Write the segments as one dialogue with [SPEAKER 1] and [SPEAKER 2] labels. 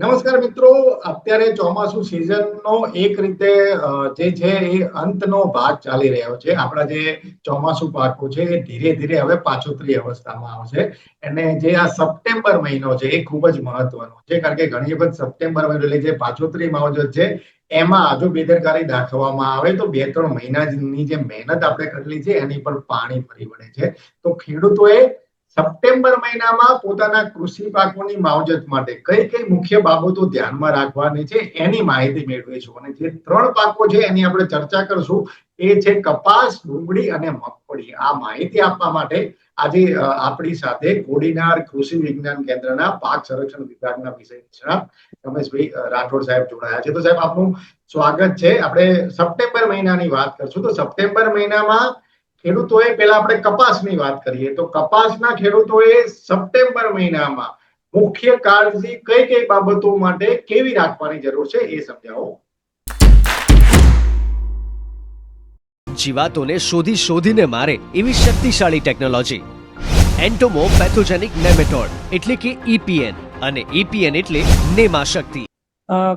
[SPEAKER 1] નમસ્કાર મિત્રો, અત્યારે ચોમાસું સિઝનનો એક રીતે જે છે એ અંતનો ભાગ ચાલી રહ્યો છે. આપણા જે ચોમાસું પાકો છે એ ધીરે ધીરે હવે પાછોતરી અવસ્થામાં આવશે. અને જે આ સપ્ટેમ્બર મહિનો છે એ ખૂબ જ મહત્વનો છે. કારણ કે ઘણી વખત સપ્ટેમ્બર મહિનો એટલે જે પાછોતરી માવજત છે, એમાં હજુ બેદરકારી દાખવવામાં આવે તો બે ત્રણ મહિનાની જે મહેનત આપણે કરેલી છે એની પર પાણી ફરી વળે છે. તો ખેડૂતોએ સપ્ટેમ્બર મહિનામાં પોતાના કૃષિ પાકોની માવજત માટે કઈ કઈ મુખ્ય બાબતો ધ્યાનમાં રાખવાની છે એની માહિતી મેળવીશું અને જે ત્રણ પાકો છે એની આપણે ચર્ચા કરશું એ છે કપાસ, ડુંગળી અને મગફળી. આ માહિતી આપવા માટે આજે આપણી સાથે કોડીનાર કૃષિ વિજ્ઞાન કેન્દ્રના પાક સંરક્ષણ વિભાગના વિષય નિષ્ણાત રમેશભાઈ રાઠોડ સાહેબ જોડાયા છે. તો સાહેબ, આપનું સ્વાગત છે. આપણે સપ્ટેમ્બર મહિનાની વાત કરશું. તો સપ્ટેમ્બર મહિનામાં ખેડૂતોએ પેલા આપણે કપાસની વાત કરીએ. તો કપાસના ખેડૂતોએ સપ્ટેમ્બર મહિનામાં મુખ્ય કાળજી કઈ કઈ બાબતો માટે કેવી રાખવાની જરૂર છે એ સમજાવો.
[SPEAKER 2] જીવાતોને શોધી શોધીને મારે એવી શક્તિશાળી ટેકનોલોજી. એન્ટોમો પેથોજેનિક નેમેટોડ એટલે કે ઈપીએન અને ઈપીએન એટલે નેમા
[SPEAKER 3] શક્તિ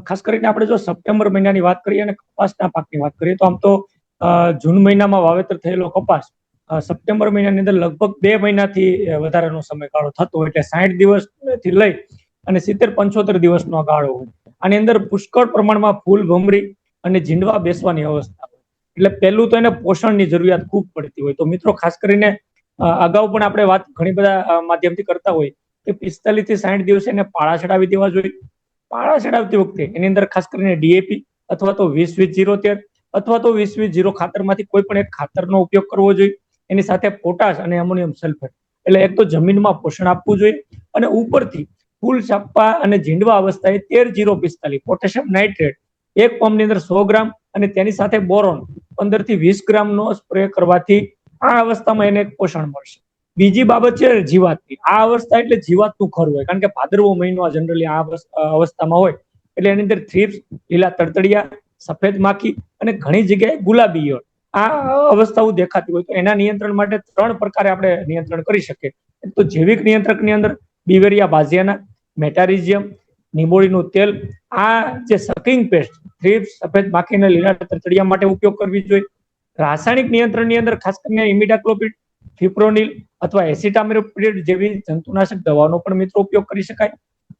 [SPEAKER 3] ખાસ કરીને આપણે જો સપ્ટેમ્બર મહિનાની વાત કરીએ અને કપાસના પાકની વાત કરીએ તો આમ તો જૂન મહિનામાં વાવેતર થયેલો કપાસ સપ્ટેમ્બર મહિનાની અંદર લગભગ બે મહિનાથી વધારેનો સમયગાળો થતો એટલે સાઠ દિવસથી લઈ અને સિત્તેર પંચોતેર દિવસનો ગાળો હોય. આની અંદર પુષ્કળ પ્રમાણમાં ફૂલ ભમરી અને ઝીંડવા બેસવાની અવસ્થા હોય. એટલે પહેલું તો એને પોષણની જરૂરિયાત ખૂબ પડતી હોય. તો મિત્રો, ખાસ કરીને અગાઉ પણ આપણે વાત ઘણી બધા માધ્યમથી કરતા હોય કે પિસ્તાલીસથી સાઠ દિવસે એને પાળા ચડાવી દેવા જોઈએ. પાળા ચડાવતી વખતે એની અંદર ખાસ કરીને ડીએપી અથવા તો વીસ વીસ જીરો તેર અથવા તો વીસ જીરો ખાતરમાંથી કોઈ પણ એક ખાતરનો ઉપયોગ કરવો જોઈએ. એની સાથે પોટાશ અને એમોનિયમ સલ્ફેટ એટલે એક તો જમીનમાં પોષણ આપવું જોઈએ અને ઉપરથી ફૂલ છાપવા અને ઝીંડવા અવસ્થાએ તેર જીરો પિસ્તાલીસ પોટેશિયમ નાઇટ્રેટ, એક પંપની અંદર સો ગ્રામ અને તેની સાથે બોરોન પંદરથી વીસ ગ્રામનો સ્પ્રે કરવાથી આ અવસ્થામાં એને પોષણ મળશે. બીજી બાબત છે જીવાતની. આ અવસ્થા એટલે જીવાતનું ખરું હોય. કારણ કે ભાદરવો મહિનો જનરલી આ અવસ્થામાં હોય. એટલે એની અંદર થ્રીપ્સ, લીલા તડતડિયા સફેદ માખી અને ઘણી જગ્યાએ ગુલાબી ઈયળ. આ અવસ્થાઓ દેખાતી હોય તો એના નિયંત્રણ માટે ત્રણ પ્રકારે આપણે નિયંત્રણ કરી શકીએ. તો જૈવિક નિયંત્રકની અંદર બીવેરિયા બાઝિયાના, મેટારિઝિયમ, નિમોળીનું તેલ, આ જે સકિંગ પેસ્ટ, થ્રીપ્સ, સફેદ માખીને લીલા તરતડિયા માટે ઉપયોગ કરવી જોઈએ. રાસાયણિક નિયંત્રણની અંદર ખાસ કરીને ઇમિડાક્લોપિડ ફિપ્રોનિલ અથવા એસિટામિરોપિડ જેવી જંતુનાશક દવાનો પણ મિત્રો ઉપયોગ કરી શકાય.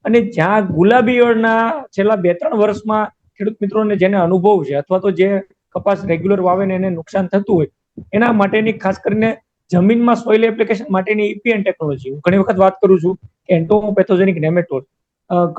[SPEAKER 3] અને જ્યાં ગુલાબી ઈયળના છેલ્લા બે ત્રણ વર્ષમાં ખેડૂત મિત્રોને જેને અનુભવ છે અથવા તો જે કપાસ રેગ્યુલર વાવે ને એને નુકસાન થતું હોય, એના માટેની ખાસ કરીને જમીનમાં સોઇલ એપ્લિકેશન માટેની ઇપીએન ટેકનોલોજી હું ઘણી વખત વાત કરું છું કે એન્ટોમોપેથોજેનિક નેમેટોડ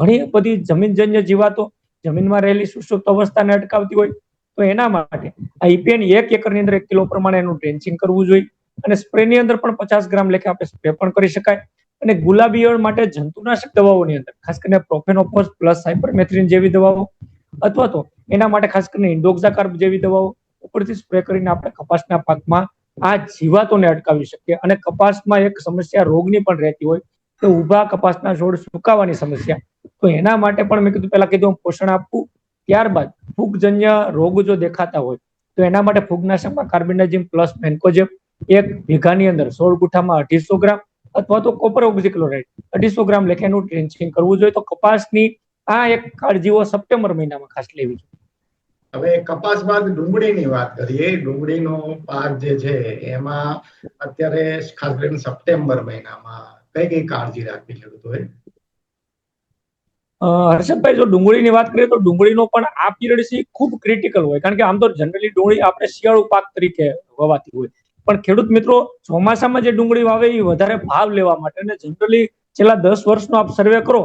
[SPEAKER 3] ઘણી બધી જમીનજન્ય જીવાતો જમીનમાં રહેલી સુષુપ્ત અવસ્થાને અટકાવતી હોય, તો એના માટે આ ઇપીએન એક એકરની અંદર એક કિલો પ્રમાણે એનું ડ્રેન્ચિંગ કરવું જોઈએ અને સ્પ્રેની અંદર પણ પચાસ ગ્રામ લેખે આપણે સ્પ્રે પણ કરી શકાય અને ગુલાબી માટે જંતુનાશક દવાઓની અંદર, ખાસ કરીને પ્રોફેનોફોસ પ્લસ સાયપરમેથ્રિન જેવી દવાઓ અથવા તો એના માટે ખાસ કરીને ઇન્ડોક્ઝાકાર્બ જેવી દવાઓ ઉપરથી સ્પ્રે કરીને આપણે કપાસના પાકમાં આ જીવાતોને અટકાવી શકીએ. અને કપાસમાં એક સમસ્યા રોગની પણ રહેતી હોય તો ઊભા કપાસના છોડ સુકાવાની સમસ્યા. તો એના માટે પણ મેં કીધું, પહેલા કીધું પોષણ આપવું, ત્યારબાદ ફૂગજન્ય રોગ જો દેખાતા હોય તો એના માટે ફૂગનાશકમાં કાર્બિનાજિમ પ્લસ મેન્કોજેબ એક વીઘાની અંદર સોળ ગુઠામાં અઢીસો ગ્રામ અથવા તો કોપર ઓક્ઝિક્લોરાઇડ અઢીસો ગ્રામ લેખાનું ટ્રેન્ચિંગ કરવું જોઈએ. તો કપાસની આ એક કાળજીઓ સપ્ટેમ્બર મહિનામાં ખાસ લેવી જોઈએ
[SPEAKER 1] હવે કપાસ બાદ ડુંગળીની વાત કરીએ ડુંગળીનો પાક જે છે એમાં અત્યારે ખાસ કરીને સપ્ટેમ્બર મહિનામાં કઈ કઈ કાળજી રાખવી ખેડૂતોએ
[SPEAKER 3] હર્ષદભાઈ જો ડુંગળીની વાત કરીએ તો ડુંગળીનો પણ આ પીરિયડ છે ખૂબ ક્રિટિકલ હોય કારણ કે આમ તો જનરલી ડુંગળી આપણે શિયાળુ પાક તરીકે વવાતી હોય. પણ ખેડૂત મિત્રો ચોમાસામાં જે ડુંગળી વાવે એ વધારે ભાવ લેવા માટે અને જનરલી છેલ્લા દસ વર્ષનો આપ સર્વે કરો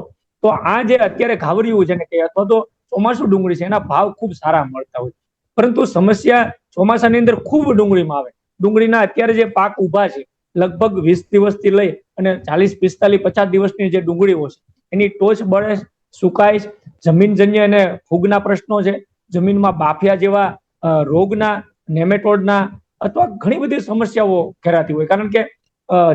[SPEAKER 3] તો આ જે અત્યારે ઘાવરિયું છે ને કે અથવા તો ચોમાસું ડુંગળી છે, એના ભાવ ખૂબ સારા મળતા હોય પરંતુ સમસ્યા ચોમાસાની અંદર ખૂબ ડુંગળીમાં આવે. ડુંગળીના અત્યારે જે પાક ઊભા છે, લગભગ વીસ દિવસથી લઈ અને ચાલીસ, પિસ્તાલીસ, પચાસ દિવસની જે ડુંગળીઓ છે, એની ટોચ બળે સુકાય જમીનજન્ય અને ફૂગના પ્રશ્નો છે. જમીનમાં બાફિયા જેવા રોગના, નેમેટોડના અથવા ઘણી બધી સમસ્યાઓ ઘેરાતી હોય. કારણ કે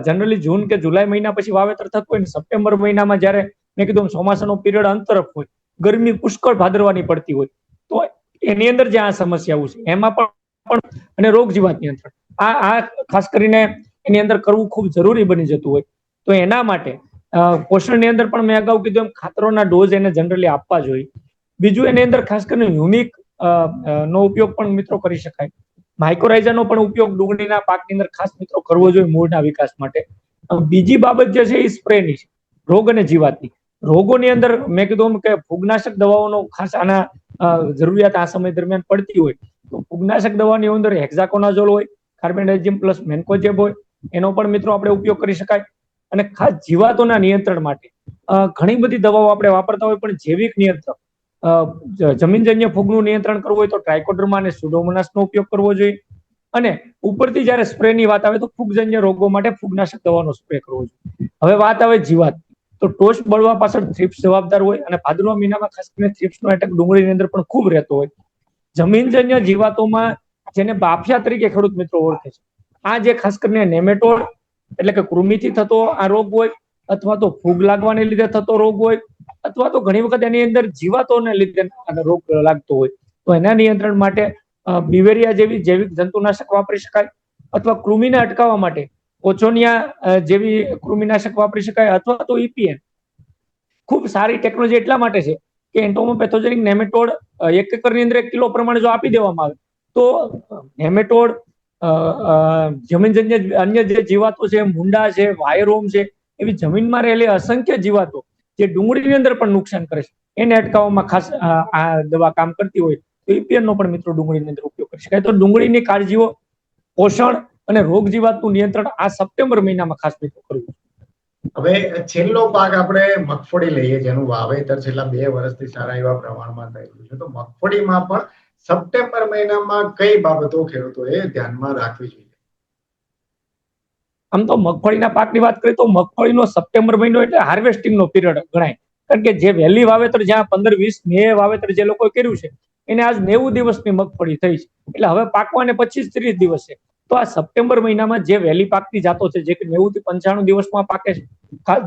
[SPEAKER 3] જનરલી જૂન કે જુલાઈ મહિના પછી વાવેતર થતું હોય ને, સપ્ટેમ્બર મહિનામાં જ્યારે મેં કીધું ચોમાસાનો પીરિયડ અંતરફ હોય, ગરમી પુષ્કળ ભાદરવાની પડતી હોય, તો એની અંદર જે આ સમસ્યાઓ છે, એમાં પણ અને રોગ જીવાત નિયંત્રણ. આ આ ખાસ કરીને એની અંદર કરવું ખૂબ જરૂરી બની જતું હોય. તો એના માટે પોષણની અંદર પણ મેં અગાઉ કીધું એમ, ખાતરોના ડોઝ એને જનરલી આપવા જોઈએ. બીજું એની અંદર ખાસ કરીને હ્યુમિક નો ઉપયોગ પણ મિત્રો કરી શકાય. માઇક્રોરાઇઝાનો પણ ઉપયોગ ડુંગળીના પાકની અંદર ખાસ મિત્રો કરવો જોઈએ મૂળના વિકાસ માટે. બીજી બાબત જે છે એ સ્પ્રેની છે, રોગ અને જીવાતની. રોગોની અંદર મેં કીધું કે ફૂગનાશક દવાઓનો ખાસ આના જરૂરિયાત આ સમય દરમિયાન પડતી હોય, તો ફૂગનાશક દવાની અંદર હેક્ઝાકોનાઝોલ હોય કાર્બેન્ડાઇઝિમ પ્લસ મેન્કોજેબ હોય, એનો પણ મિત્રો આપણે ઉપયોગ કરી શકાય. અને ખાસ જીવાતોના નિયંત્રણ માટે ઘણી બધી દવાઓ આપણે વાપરતા હોય, પણ જૈવિક નિયંત્રણ જમીનજન્ય ફૂગનું નિયંત્રણ કરવું હોય તો ટ્રાયકોડ્રમા અને સુડોમોનાસનો ઉપયોગ કરવો જોઈએ. અને ઉપરથી જ્યારે સ્પ્રેની વાત આવે તો ફૂગજન્ય રોગો માટે ફૂગનાશક દવાનો સ્પ્રે કરવો જોઈએ. હવે વાત આવે જીવાત તો ટોચ બળવા પાછળ થ્રીપ્સ જવાબદાર હોય અને ભાદરવા મહિનામાં ખાસ કરીને થ્રીપ્સનો એટેક ડુંગળીની અંદર પણ ખૂબ રહેતો હોય. જમીનજન્ય જીવાતોમાં જેને બાફિયા તરીકે ખેડૂત મિત્રો ઓળખે છે. આ જે ખાસ કરીને નેમેટોડ એટલે કે કૃમિથી થતો આ રોગ હોય અથવા તો ફૂગ લાગવાને લીધે થતો રોગ હોય અથવા તો ઘણી વખત એની અંદર જીવાતોને લીધે રોગ લાગતો હોય. તો એના નિયંત્રણ માટે બિવેરિયા જેવી જૈવિક જંતુનાશક વાપરી શકાય અથવા કૃમિને અટકાવવા માટે ઓછોનિયા જેવી કૃમિનાશક વાપરી શકાય અથવા તો ઈપીએન ખૂબ સારી ટેકનોલોજી એટલા માટે છે કે એન્ટોમોપેથોજેનિક નેમેટોડ એક એકરની અંદર એક કિલો પ્રમાણે જો આપી દેવામાં આવે, તો નેમેટોડ જમીનજન્ય અન્ય જે જીવાતો છે, મુંડા છે, વાયરોમ છે, એવી જમીનમાં રહેલી અસંખ્ય જીવાતો જે ડુંગળીની અંદર પણ નુકસાન કરે છે. એને અટકાવવામાં ખાસ આ દવા કામ કરતી હોય તો ઈપીએનનો પણ મિત્રો ડુંગળીની અંદર ઉપયોગ કરી શકાય. તો ડુંગળીની કાળજીઓ, પોષણ અને રોગ જીવાતનું નિયંત્રણ આ સપ્ટેમ્બર મહિનામાં ખાસ મિત્રો કરવું
[SPEAKER 1] હવે છેલ્લો પાક આપણે મગફળી લઈએ જેનું વાવેતર છેલ્લા બે વર્ષથી સારા એવા પ્રમાણમાં થયેલું છે. તો મગફળીમાં પણ સપ્ટેમ્બર મહિનામાં કઈ બાબતો ખેડૂતોએ ધ્યાનમાં રાખવી જોઈએ?
[SPEAKER 3] આમ તો મગફળીના પાકની વાત કરીએ તો મગફળીનો સપ્ટેમ્બર મહિનો એટલે હાર્વેસ્ટિંગનો પીરિયડ ગણાય. કારણ કે જે વહેલી વાવેતર જ્યાં પંદર વીસ મે વાવેતર જે લોકોએ કર્યું છે એને આજ નેવું દિવસની મગફળી થઈ છે. એટલે હવે પાકવાને પચીસ ત્રીસ દિવસ છે. તો આ સપ્ટેમ્બર મહિનામાં જે વહેલી પાકતી જાતો છે, જે કે નેવું થી પંચાણું દિવસમાં પાકે છે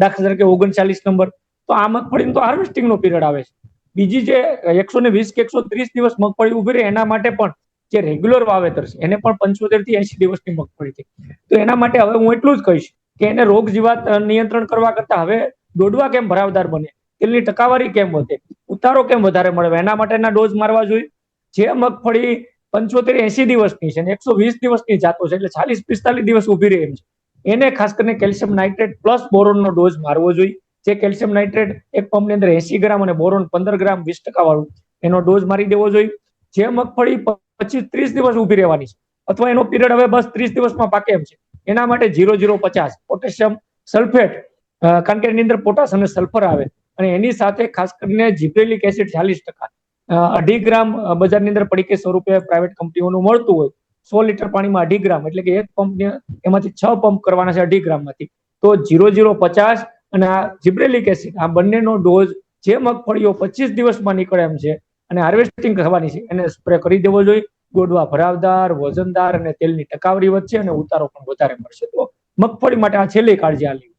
[SPEAKER 3] દાખલા તરીકે ઓગણચાલીસ નંબર, તો આ મગફળીનો તો હાર્વેસ્ટિંગનો પિરિયડ આવે છે. બીજી જે એકસો ને વીસ કે એકસો ત્રીસ દિવસ મગફળી ઊભી રહે, એના માટે પણ જે રેગ્યુલર વાવેતર છે, એને પણ પંચોતેરથી એસી દિવસની મગફળી છે. તો એના માટે હવે હું એટલું જ કહીશ કે એને રોગ જીવાત નિયંત્રણ કરવા કરતા હવે દોડવા કેમ ભરાવદાર બને? તેલની ટકાવારી કેમ વધે? ઉતારો કેમ વધારે મળે? એના માટેના ડોઝ મારવા જોઈએ. જે મગફળી પંચોતેર એસી દિવસની છે એકસો વીસ દિવસની જાતો છે એટલે ચાલીસ પિસ્તાલીસ દિવસ ઊભી રહે એમ છે. એને ખાસ કરીને કેલ્શિયમ નાઇટ્રેટ પ્લસ બોરોનનો ડોઝ મારવો જોઈએ. જે કેલ્શિયમ નાઇટ્રેટ એક પંપની અંદર એસી ગ્રામ અને બોરોન પંદર ગ્રામ વીસ ટકા વાળું એનો ડોઝ મારી દેવો જોઈએ. જે મગફળી પચીસ ત્રીસ દિવસ ઊભી રહેવાની છે અથવા એનો પીરિયડ હવે બસ ત્રીસ દિવસમાં પાકે એમ છે. એના માટે જીરો જીરો પચાસ પોટેશિયમ સલ્ફેટ કારણ કે એની અંદર પોટાશ અને સલ્ફર આવે અને એની સાથે ખાસ કરીને જીબ્રેલિક એસિડ ચાલીસ ટકા અઢી ગ્રામ બજારની અંદર પડીકે સ્વરૂપે પ્રાઇવેટ કંપનીઓનું મળતું હોય. સો લીટર પાણીમાં અઢી ગ્રામ, એટલે કે એક પંપ એમાંથી છ પંપ કરવાના છે અઢી ગ્રામમાંથી. તો જીરો જીરો પચાસ અને આ જીબ્રેલિક એસિડ, આ બંનેનો ડોઝ જે મગફળીઓ પચીસ દિવસમાં નીકળે એમ છે, અને હાર્વેસ્ટિંગ થવાની છે, એને સ્પ્રે કરી દેવો જોઈએ. ગોડવા ભરાવદાર, વજનદાર અને તેલની ટકાવરી વધશે અને ઉતારો પણ વધારે મળશે. તો મગફળી માટે આ છેલ્લી કાળજી આ લેવી